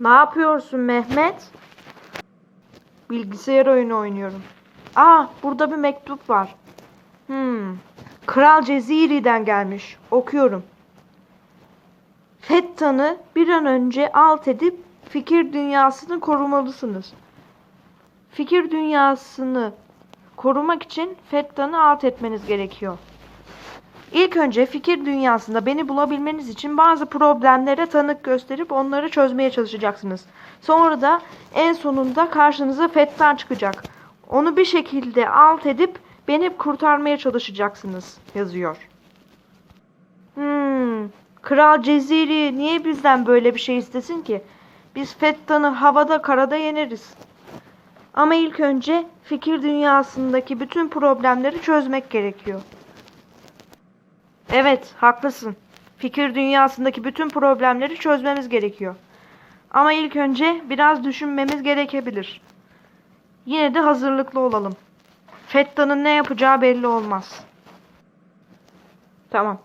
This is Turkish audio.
Ne yapıyorsun Mehmet? Bilgisayar oyunu oynuyorum. Aa, burada bir mektup var. Hmm. Kral Ceziri'den gelmiş. Okuyorum. Fetta'nı bir an önce alt edip fikir dünyasını korumalısınız. Fikir dünyasını korumak için Fetta'nı alt etmeniz gerekiyor. İlk önce fikir dünyasında beni bulabilmeniz için bazı problemlere tanık gösterip onları çözmeye çalışacaksınız. Sonra da en sonunda karşınıza Fettan çıkacak. Onu bir şekilde alt edip beni kurtarmaya çalışacaksınız yazıyor. Hmm, Kral Ceziri niye bizden böyle bir şey istesin ki? Biz Fettan'ı havada karada yeneriz. Ama ilk önce fikir dünyasındaki bütün problemleri çözmek gerekiyor. Evet, haklısın. Fikir dünyasındaki bütün problemleri çözmemiz gerekiyor. Ama ilk önce biraz düşünmemiz gerekebilir. Yine de hazırlıklı olalım. Fetta'nın ne yapacağı belli olmaz. Tamam.